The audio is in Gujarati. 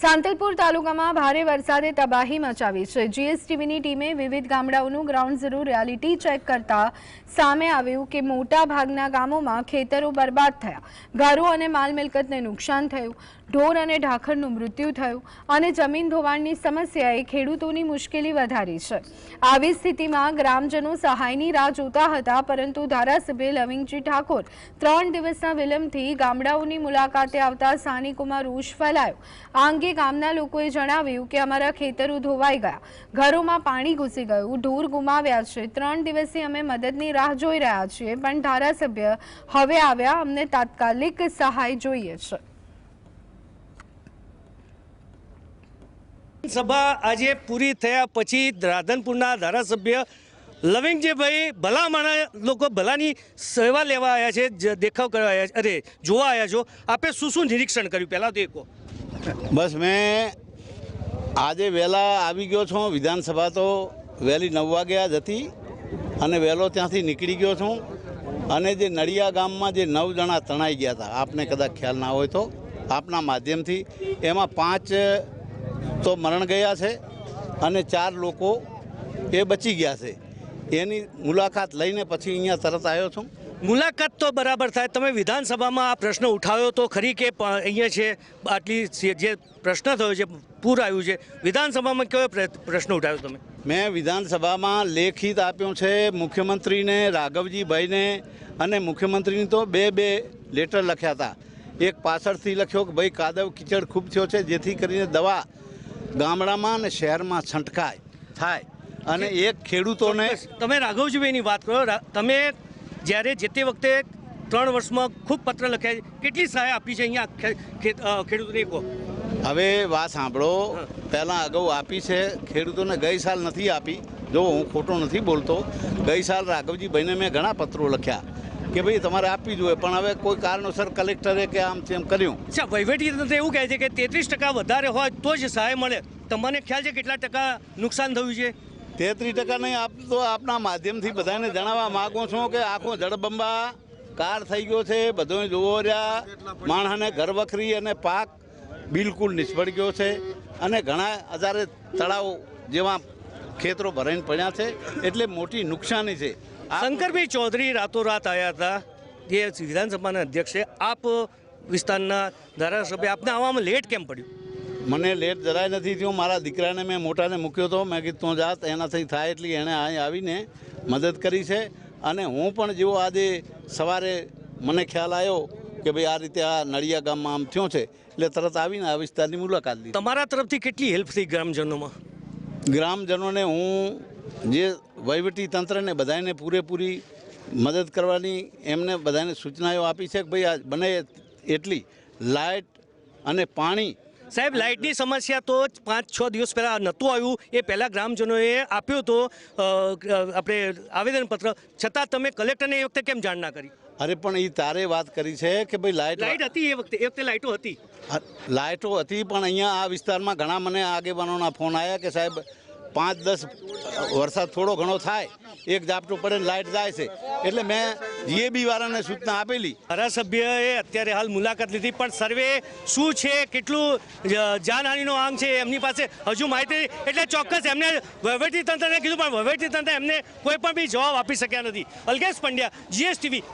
સાંતલપુર તાલુકામાં ભારે વરસાદે તબાહી મચાવી છે. જીએસટીવીની ટીમે વિવિધ ગામડાઓનું ગ્રાઉન્ડ ઝીરો રિયાલિટી ચેક કરતા સામે આવ્યું કે મોટા ભાગના ગામોમાં ખેતરો બરબાદ થયા. ઘરો અને માલ નુકસાન થયું. ઢોર અને ઢાખરનું મૃત્યુ થયું અને જમીન ધોવાણની સમસ્યાએ ખેડૂતોની મુશ્કેલી વધારી છે. આવી સ્થિતિમાં ગ્રામજનો સહાયની રાહ જોતા હતા, પરંતુ ધારાસભ્ય લવિંગજી ઠાકોર ત્રણ દિવસના વિલંબથી ગામડાઓની મુલાકાતે આવતા સ્થાનિકોમાં રોષ ફેલાયો. આ અંગે ગામના લોકોએ જણાવ્યું કે અમારા ખેતરો ધોવાઈ ગયા. ઘરોમાં પાણી ઘૂસી ગયું. ઢોર ગુમાવ્યા છે. ત્રણ દિવસથી અમે મદદની રાહ જોઈ રહ્યા છીએ, પણ ધારાસભ્ય હવે આવ્યા. અમને તાત્કાલિક સહાય જોઈએ છે. સભા આજે પૂરી થયા પછી રાધનપુરના ધારાસભ્ય લવિંગજીભાઈ ભલા માણા લોકો ભલાની સેવા લેવા આવ્યા છે દેખાવ કરવા આવ્યા અરે, જોવા આવ્યા છો. આપે શું શું નિરીક્ષણ કર્યું? પહેલાં તો એ બસ મેં આજે વહેલા આવી ગયો છું વિધાનસભા તો વહેલી નવ વાગ્યા જ હતી અને વહેલો ત્યાંથી નીકળી ગયો છું અને જે નડિયા ગામમાં જે નવ જણા તણાઈ ગયા હતા, આપને કદાચ ખ્યાલ ના હોય તો, આપના માધ્યમથી, એમાં પાંચ તો મરણ ગયા છે અને ચાર લોકો એ બચી ગયા છે. એની મુલાકાત લઈને પછી અહીંયા તરત આવ્યો છું. મુલાકાત તો બરાબર થાય. તમે વિધાનસભામાં આ પ્રશ્ન ઉઠાવ્યો તો ખરી કે અહીંયા છે આટલી જે પ્રશ્ન થયો છે પૂર આવ્યું છે વિધાનસભામાં કયો પ્રશ્ન ઉઠાવ્યો તમે? મેં વિધાનસભામાં લેખિત આપ્યું છે મુખ્યમંત્રીને રાઘવજીભાઈને અને મુખ્યમંત્રીની તો બે બે લેટર લખ્યા હતા. એક પાછળથી લખ્યો કે ભાઈ કાદવ કીચડ ખૂબ થયો છે જેથી કરીને દવા ગામડામાં અને શહેરમાં છંટકાય થાય. અને એક ખેડૂતોને તમે રાઘવજીભાઈની વાત કરો તમે જ્યારે જે તે વખતે ત્રણ વર્ષમાં ખૂબ પત્ર લખ્યા છે કેટલી સહાય આપી છે અહીંયા ખેડૂતોને કહો. હવે વાત સાંભળો. પહેલાં અગાઉ આપી છે ખેડૂતોને ગઈ સાલ નથી આપી. જો હું ખોટો નથી બોલતો. ગઈ સાલ રાઘવજીભાઈને મેં ઘણા પત્રો લખ્યા કે ભાઈ તમારે આપવી જોઈએ પણ હવે કોઈ કારણોસર કલેક્ટરે કે આમ તેમ કર્યું. અચ્છા વહીવટી તંત્ર એવું કહે છે કે તેત્રીસ ટકા વધારે હોય તો જ સહાય મળે. તમને ખ્યાલ છે કેટલા ટકા નુકસાન થયું છે? તેત્રીસ ટકા નહીં, આપ તો આપના માધ્યમથી બધાને જણાવવા માગું છું કે આખો જળબંબા કાર થઈ ગયો છે બધો જોવો રહ્યા. માણસને ઘર વખરી અને પાક બિલકુલ નિષ્ફળ ગયો છે. અને ઘણા હજારે તળાવ જેવા ખેતરો ભરાઈને પડ્યા છે, એટલે મોટી નુકસાની છે. શંકરભાઈ ચૌધરી રાતોરાત આવ્યા હતા, જે વિધાનસભાના અધ્યક્ષ આપ વિસ્તારના ધારાસભ્ય આપને આવવામાં લેટ કેમ પડ્યું? મને લેટ જરાય નથી થયું. મારા દીકરાને મેં મોટાને મૂક્યો હતો મેં કીધું તું જાત એનાથી થાય એટલી એણે અહીં આવીને મદદ કરી છે. અને હું પણ જેવો આજે સવારે મને ખ્યાલ આવ્યો કે ભાઈ આ રીતે આ નડિયા ગામમાં આમ થયું છે એટલે તરત આવીને આ વિસ્તારની મુલાકાત લીધી. તમારા તરફથી કેટલી હેલ્પ થઈ ગ્રામજનોમાં? ગ્રામજનોને હું જે વહીવટી તંત્રને બધાને પૂરેપૂરી મદદ કરવાની એમને બધાને સૂચનાઓ આપી છે કે ભાઈ આ બને એટલી. લાઇટ અને પાણી સાહેબ લાઇટની સમસ્યા તો પાંચ છ દિવસ પહેલાં નહોતું આવ્યું. એ પહેલાં ગ્રામજનોએ આપ્યો હતો. આપણે આવેદનપત્ર. છતાં તમે કલેક્ટરને એ વખતે કેમ જાણ ના કરી? અરે પણ એ તારે વાત કરી છે કે ભાઈ લાઇટ લાઇટ હતી એ વખતે. એ વખતે લાઇટો હતી. લાઇટો હતી પણ અહીંયા આ વિસ્તારમાં ઘણા મને આગેવાનોના ફોન આવ્યા કે સાહેબ પાંચ દસ વરસાદ થોડો ઘણો થાય એક ઝાપટું પડે લાઇટ જાય છે. એટલે મેં જીએબી વાળાને સૂચના આપેલી. ધારાસભ્યએ અત્યારે હાલ મુલાકાત લીધી, પણ સર્વે શું છે, કેટલું જાનહાનિનો આંક છે, એમની પાસે હજુ માહિતી એટલે ચોક્કસ એમને વહીવટી તંત્રને કીધું, પણ વહીવટી તંત્ર એમને કોઈ પણ બી જવાબ આપી શક્યા નથી. અલ્કેશ પંડ્યા જીએસટીવી